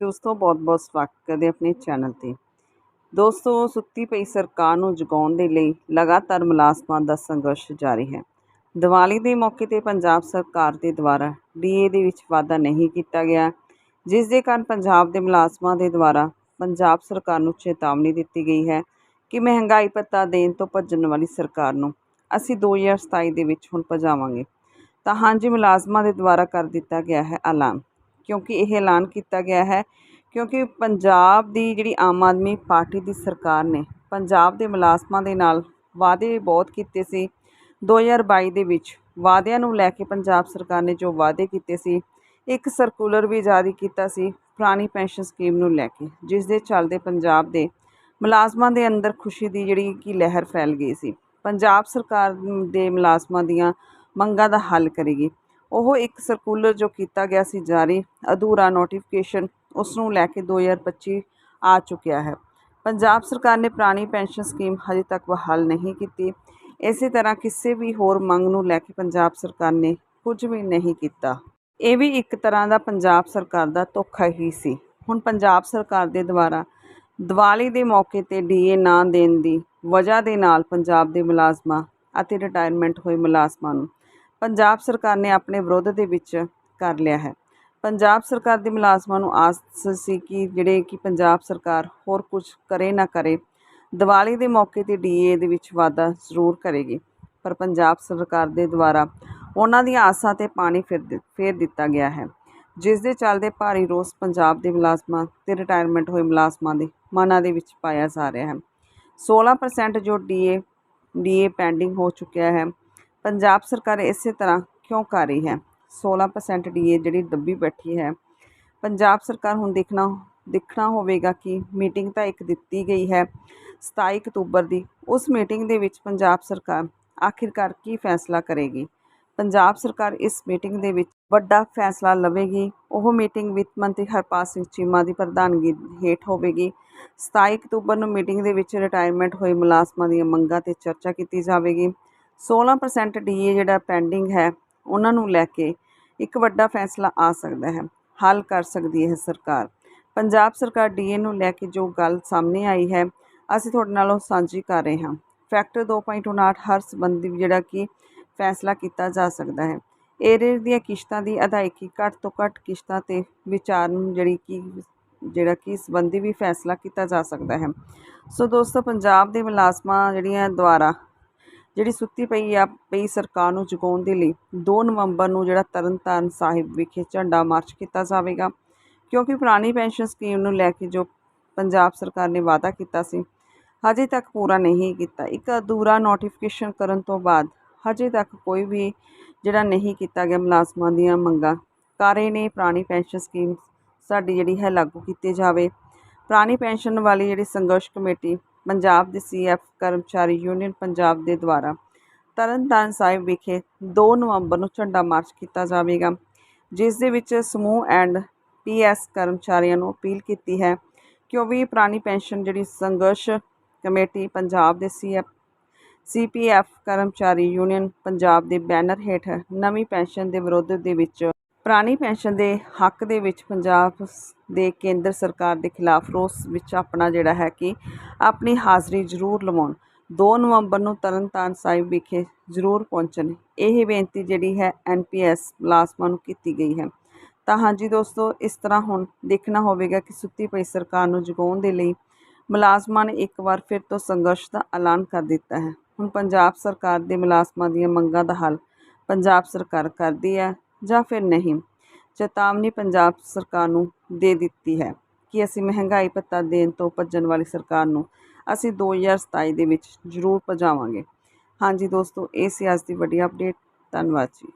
ਦੋਸਤੋ ਬਹੁਤ-ਬਹੁਤ ਸਵਾਗਤ ਕਰਦੇ ਆਪਣੇ ਚੈਨਲ ਤੇ। ਦੋਸਤੋ, ਸੁੱਤੀ ਪਈ ਸਰਕਾਰ ਨੂੰ ਜਗਾਉਣ ਦੇ ਲਈ ਲਗਾਤਾਰ ਮੁਲਾਜ਼ਮਾਂ ਦਾ ਸੰਘਰਸ਼ ਜਾਰੀ ਹੈ। ਦੀਵਾਲੀ ਦੇ ਮੌਕੇ ਤੇ ਪੰਜਾਬ ਸਰਕਾਰ ਦੇ ਦੁਆਰਾ ਡੀਏ ਦੇ ਵਿੱਚ ਵਾਧਾ ਨਹੀਂ ਕੀਤਾ ਗਿਆ, ਜਿਸ ਦੇ ਕਾਰਨ ਪੰਜਾਬ ਦੇ ਮੁਲਾਜ਼ਮਾਂ ਦੇ ਦੁਆਰਾ ਪੰਜਾਬ ਸਰਕਾਰ ਨੂੰ ਚੇਤਾਵਨੀ ਦਿੱਤੀ ਗਈ ਹੈ ਕਿ ਮਹਿੰਗਾਈ ਪੱਤਾ ਦੇਣ ਤੋਂ ਭੱਜਣ ਵਾਲੀ ਸਰਕਾਰ ਨੂੰ ਅਸੀਂ 2027 ਦੇ ਵਿੱਚ ਹੁਣ ਭਜਾਵਾਂਗੇ। ਤਾਂ ਹਾਂਜੀ, ਮੁਲਾਜ਼ਮਾਂ ਦੇ ਦੁਆਰਾ ਕਰ ਦਿੱਤਾ ਗਿਆ ਹੈ ਐਲਾਨ। ਕਿਉਂਕਿ ਇਹ ਐਲਾਨ ਕੀਤਾ ਗਿਆ ਹੈ, ਕਿਉਂਕਿ ਪੰਜਾਬ ਦੀ ਜਿਹੜੀ ਆਮ ਆਦਮੀ ਪਾਰਟੀ ਦੀ ਸਰਕਾਰ ਨੇ ਪੰਜਾਬ ਦੇ ਮੁਲਾਜ਼ਮਾਂ ਦੇ ਨਾਲ ਵਾਅਦੇ ਬਹੁਤ ਕੀਤੇ ਸੀ। 2022 ਦੇ ਵਿੱਚ ਵਾਅਦਿਆਂ ਨੂੰ ਲੈ ਕੇ ਪੰਜਾਬ ਸਰਕਾਰ ਨੇ ਜੋ ਵਾਅਦੇ ਕੀਤੇ ਸੀ, ਇੱਕ ਸਰਕੂਲਰ ਵੀ ਜਾਰੀ ਕੀਤਾ ਸੀ ਪੁਰਾਣੀ ਪੈਨਸ਼ਨ ਸਕੀਮ ਨੂੰ ਲੈ ਕੇ, ਜਿਸ ਦੇ ਚੱਲਦੇ ਪੰਜਾਬ ਦੇ ਮੁਲਾਜ਼ਮਾਂ ਦੇ ਅੰਦਰ ਖੁਸ਼ੀ ਦੀ ਜਿਹੜੀ ਕਿ ਲਹਿਰ ਫੈਲ ਗਈ ਸੀ। ਪੰਜਾਬ ਸਰਕਾਰ ਦੇ ਮੁਲਾਜ਼ਮਾਂ ਦੀਆਂ ਮੰਗਾਂ ਦਾ ਹੱਲ ਕਰੇਗੀ। ਉਹ ਇੱਕ ਸਰਕੂਲਰ ਜੋ ਕੀਤਾ ਗਿਆ ਸੀ ਜਾਰੀ, ਅਧੂਰਾ ਨੋਟੀਫਿਕੇਸ਼ਨ ਉਸ ਨੂੰ ਲੈ ਕੇ 2025 ਆ ਚੁੱਕਿਆ ਹੈ। ਪੰਜਾਬ ਸਰਕਾਰ ਨੇ ਪੁਰਾਣੀ ਪੈਨਸ਼ਨ ਸਕੀਮ ਹਜੇ ਤੱਕ ਬਹਾਲ ਨਹੀਂ ਕੀਤੀ। ਇਸੇ ਤਰ੍ਹਾਂ ਕਿਸੇ ਵੀ ਹੋਰ ਮੰਗ ਨੂੰ ਲੈ ਕੇ ਪੰਜਾਬ ਸਰਕਾਰ ਨੇ ਕੁਝ ਵੀ ਨਹੀਂ ਕੀਤਾ। ਇਹ ਵੀ ਇੱਕ ਤਰ੍ਹਾਂ ਦਾ ਪੰਜਾਬ ਸਰਕਾਰ ਦਾ ਧੋਖਾ ਹੀ ਸੀ। ਹੁਣ ਪੰਜਾਬ ਸਰਕਾਰ ਦੇ ਦੁਆਰਾ ਦੀਵਾਲੀ ਦੇ ਮੌਕੇ ਤੇ ਡੀਏ ਨਾ ਦੇਣ ਦੀ ਵਜ੍ਹਾ ਦੇ ਨਾਲ ਪੰਜਾਬ ਦੇ ਮੁਲਾਜ਼ਮਾਂ ਅਤੇ ਰਿਟਾਇਰਮੈਂਟ ਹੋਏ ਮੁਲਾਜ਼ਮਾਂ ਨੂੰ ਪੰਜਾਬ ਸਰਕਾਰ ਨੇ ਆਪਣੇ ਵਿਰੋਧ ਦੇ ਵਿੱਚ ਕਰ ਲਿਆ ਹੈ। ਪੰਜਾਬ ਸਰਕਾਰ ਦੇ ਮੁਲਾਜ਼ਮਾਂ ਨੂੰ ਆਸ ਸੀ ਕਿ ਜਿਹੜੇ ਕਿ ਪੰਜਾਬ ਸਰਕਾਰ ਹੋਰ ਕੁਝ ਕਰੇ ਨਾ ਕਰੇ, ਦੀਵਾਲੀ ਦੇ ਮੌਕੇ ਤੇ ਡੀਏ ਦੇ ਵਿੱਚ ਵਾਧਾ ਜ਼ਰੂਰ ਕਰੇਗੀ। ਪਰ ਪੰਜਾਬ ਸਰਕਾਰ ਦੇ ਦੁਆਰਾ ਉਹਨਾਂ ਦੀਆਂ ਆਸਾਂ ਤੇ ਪਾਣੀ ਫਿਰ ਫੇਰ ਦਿੱਤਾ ਗਿਆ ਹੈ, ਜਿਸ ਦੇ ਚੱਲਦੇ ਭਾਰੀ ਰੋਸ ਪੰਜਾਬ ਦੇ ਮੁਲਾਜ਼ਮਾਂ ਤੇ ਰਿਟਾਇਰਮੈਂਟ ਹੋਏ ਮੁਲਾਜ਼ਮਾਂ ਦੇ ਮਨਾਂ ਦੇ ਵਿੱਚ ਪਾਇਆ ਜਾ ਰਿਹਾ ਹੈ। 16% ਜੋ ਡੀਏ ਡੀਏ ਪੈਂਡਿੰਗ ਹੋ ਚੁੱਕਿਆ ਹੈ ਪੰਜਾਬ ਸਰਕਾਰ ਇਸੇ ਤਰ੍ਹਾਂ ਕਿਉਂ ਕਰ ਰਹੀ ਹੈ? 16% ਡੀਏ ਜਿਹੜੀ ਦੱਬੀ ਬੈਠੀ ਹੈ। ਪੰਜਾਬ ਸਰਕਾਰ ਹੁਣ ਦੇਖਣਾ ਦੇਖਣਾ ਹੋਵੇਗਾ ਕਿ ਮੀਟਿੰਗ ਤਾਂ ਇੱਕ ਦਿੱਤੀ ਗਈ ਹੈ 27 ਅਕਤੂਬਰ ਦੀ। ਉਸ ਮੀਟਿੰਗ ਦੇ ਵਿੱਚ ਪੰਜਾਬ ਸਰਕਾਰ ਆਖਿਰਕਾਰ ਕੀ ਫੈਸਲਾ ਕਰੇਗੀ? ਪੰਜਾਬ ਸਰਕਾਰ ਇਸ ਮੀਟਿੰਗ ਦੇ ਵਿੱਚ ਵੱਡਾ ਫੈਸਲਾ ਲਵੇਗੀ। ਉਹ ਮੀਟਿੰਗ ਵਿੱਤ ਮੰਤਰੀ ਹਰਪਾਲ ਸਿੰਘ ਚੀਮਾ ਦੀ ਪ੍ਰਧਾਨਗੀ ਹੇਠ ਹੋਵੇਗੀ। 27 ਅਕਤੂਬਰ ਨੂੰ ਮੀਟਿੰਗ ਦੇ ਵਿੱਚ ਰਿਟਾਇਰਮੈਂਟ ਹੋਏ ਮੁਲਾਜ਼ਮਾਂ ਦੀਆਂ ਮੰਗਾਂ ਤੇ ਚਰਚਾ ਕੀਤੀ ਜਾਵੇਗੀ। 16% ਡੀਏ ਜਿਹੜਾ ਪੈਂਡਿੰਗ ਹੈ, ਉਹਨਾਂ ਨੂੰ ਲੈ ਕੇ ਇੱਕ ਵੱਡਾ ਫੈਸਲਾ ਆ ਸਕਦਾ ਹੈ, ਹੱਲ ਕਰ ਸਕਦੀ ਹੈ ਸਰਕਾਰ। ਪੰਜਾਬ ਸਰਕਾਰ ਡੀਏ ਨੂੰ ਲੈ ਕੇ ਜੋ ਗੱਲ ਸਾਹਮਣੇ ਆਈ ਹੈ, ਅਸੀਂ ਤੁਹਾਡੇ ਨਾਲ ਉਹ ਸਾਂਝੀ ਕਰ ਰਹੇ ਹਾਂ। ਫੈਕਟਰ 2.59 ਹਰ ਸੰਬੰਧੀ ਜਿਹੜਾ ਕਿ ਫੈਸਲਾ ਕੀਤਾ ਜਾ ਸਕਦਾ ਹੈ। ਏਰੇ ਦੀਆਂ ਕਿਸ਼ਤਾਂ ਦੀ ਅਦਾਇਗੀ ਘੱਟ ਤੋਂ ਘੱਟ ਕਿਸ਼ਤਾਂ ਤੇ ਵਿਚਾਰ ਨੂੰ ਜਿਹੜੀ ਕਿ, ਜਿਹੜਾ ਕਿ ਸੰਬੰਧੀ ਵੀ ਫੈਸਲਾ ਕੀਤਾ ਜਾ ਸਕਦਾ ਹੈ। ਸੋ ਦੋਸਤੋ, ਪੰਜਾਬ ਦੇ ਮੁਲਾਜ਼ਮਾਂ ਜਿਹੜੀਆਂ ਦੁਆਰਾ ਜਿਹੜੀ ਸੁੱਤੀ ਪਈ ਆ, ਪਈ ਸਰਕਾਰ ਨੂੰ ਜਗਾਉਣ ਦੇ ਲਈ 2 ਨਵੰਬਰ ਨੂੰ ਜਿਹੜਾ ਤਰਨਤਾਰਨ ਸਾਹਿਬ ਵਿਖੇ ਝੰਡਾ ਮਾਰਚ ਕੀਤਾ ਜਾਵੇਗਾ। ਕਿਉਂਕਿ ਪੁਰਾਣੀ ਪੈਨਸ਼ਨ ਸਕੀਮ ਨੂੰ ਲੈ ਕੇ ਜੋ ਪੰਜਾਬ ਸਰਕਾਰ ਨੇ ਵਾਅਦਾ ਕੀਤਾ ਸੀ, ਹਜੇ ਤੱਕ ਪੂਰਾ ਨਹੀਂ ਕੀਤਾ। ਇੱਕ ਅਧੂਰਾ ਨੋਟੀਫਿਕੇਸ਼ਨ ਕਰਨ ਤੋਂ ਬਾਅਦ ਹਜੇ ਤੱਕ ਕੋਈ ਵੀ ਜਿਹੜਾ ਨਹੀਂ ਕੀਤਾ ਗਿਆ ਮੁਲਾਜ਼ਮਾਂ ਦੀਆਂ ਮੰਗਾਂ, ਕਾਰੇ ਨੇ ਪੁਰਾਣੀ ਪੈਨਸ਼ਨ ਸਕੀਮ ਸਾਡੀ ਜਿਹੜੀ ਹੈ ਲਾਗੂ ਕੀਤੀ ਜਾਵੇ। ਪੁਰਾਣੀ ਪੈਨਸ਼ਨ ਵਾਲੀ ਜਿਹੜੀ ਸੰਘਰਸ਼ ਕਮੇਟੀ ਪੰਜਾਬ ਦੇ ਸੀਐਫ ਕਰਮਚਾਰੀ ਯੂਨੀਅਨ ਪੰਜਾਬ ਦੇ ਦੁਆਰਾ ਤਰਨਤਾਰਨ ਸਾਹਿਬ ਵਿਖੇ 2 ਨਵੰਬਰ ਨੂੰ ਝੰਡਾ ਮਾਰਚ ਕੀਤਾ ਜਾਵੇਗਾ, ਜਿਸ ਦੇ ਵਿੱਚ ਸਮੂਹ ਐਂਡ ਪੀਐਸ ਕਰਮਚਾਰੀਆਂ ਨੂੰ ਅਪੀਲ ਕੀਤੀ ਹੈ ਕਿ ਉਹ ਵੀ ਪੁਰਾਣੀ ਪੈਨਸ਼ਨ ਜਿਹੜੀ ਸੰਘਰਸ਼ ਕਮੇਟੀ ਪੰਜਾਬ ਦੇ ਸੀਐਫ ਸੀਪੀਐਫ ਕਰਮਚਾਰੀ ਯੂਨੀਅਨ ਪੰਜਾਬ ਦੇ ਬੈਨਰ ਹੇਠ ਨਵੀਂ ਪੈਨਸ਼ਨ ਦੇ ਵਿਰੋਧ ਦੇ ਵਿੱਚ ਪੁਰਾਣੀ ਪੈਨਸ਼ਨ ਦੇ ਹੱਕ ਦੇ ਵਿੱਚ ਪੰਜਾਬ ਦੇ ਕੇਂਦਰ ਸਰਕਾਰ ਦੇ ਖਿਲਾਫ ਰੋਸ ਵਿੱਚ ਆਪਣਾ ਜਿਹੜਾ ਹੈ ਕਿ ਆਪਣੀ ਹਾਜ਼ਰੀ ਜ਼ਰੂਰ ਲਵਾਉਣ। 2 ਨਵੰਬਰ ਨੂੰ ਤਰਨਤਾਰਨ ਸਾਹਿਬ ਵਿਖੇ ਜ਼ਰੂਰ ਪਹੁੰਚਣ। ਇਹ ਬੇਨਤੀ ਜਿਹੜੀ ਹੈ ਐਨਪੀਐਸ ਮੁਲਾਜ਼ਮਾਂ ਨੂੰ ਕੀਤੀ ਗਈ ਹੈ। ਤਾਂ ਹਾਂਜੀ ਦੋਸਤੋ, ਇਸ ਤਰ੍ਹਾਂ ਹੁਣ ਦੇਖਣਾ ਹੋਵੇਗਾ ਕਿ ਸੁੱਤੀ ਪਈ ਸਰਕਾਰ ਨੂੰ ਜਗਾਉਣ ਦੇ ਲਈ ਮੁਲਾਜ਼ਮਾਂ ਨੇ ਇੱਕ ਵਾਰ ਫਿਰ ਤੋਂ ਸੰਘਰਸ਼ ਦਾ ਐਲਾਨ ਕਰ ਦਿੱਤਾ ਹੈ। ਹੁਣ ਪੰਜਾਬ ਸਰਕਾਰ ਦੇ ਮੁਲਾਜ਼ਮਾਂ ਦੀਆਂ ਮੰਗਾਂ ਦਾ ਹੱਲ ਪੰਜਾਬ ਸਰਕਾਰ ਕਰਦੀ ਹੈ। ਜਾਂ ਫਿਰ ਨਹੀਂ। ਚੇਤਾਵਨੀ ਪੰਜਾਬ ਸਰਕਾਰ ਨੂੰ ਦੇ ਦਿੱਤੀ ਹੈ ਕਿ ਅਸੀਂ ਮਹਿੰਗਾਈ ਭੱਤਾ ਦੇਣ ਤੋਂ ਭੱਜਣ ਵਾਲੀ ਸਰਕਾਰ ਨੂੰ ਅਸੀਂ 2027 ਦੇ ਵਿੱਚ ਜ਼ਰੂਰ ਭਜਾਵਾਂਗੇ। ਹਾਂਜੀ ਦੋਸਤੋ, ਇਹ ਸੀ ਅੱਜ ਦੀ ਵੱਡੀ ਅਪਡੇਟ ਧੰਨਵਾਦ ਜੀ।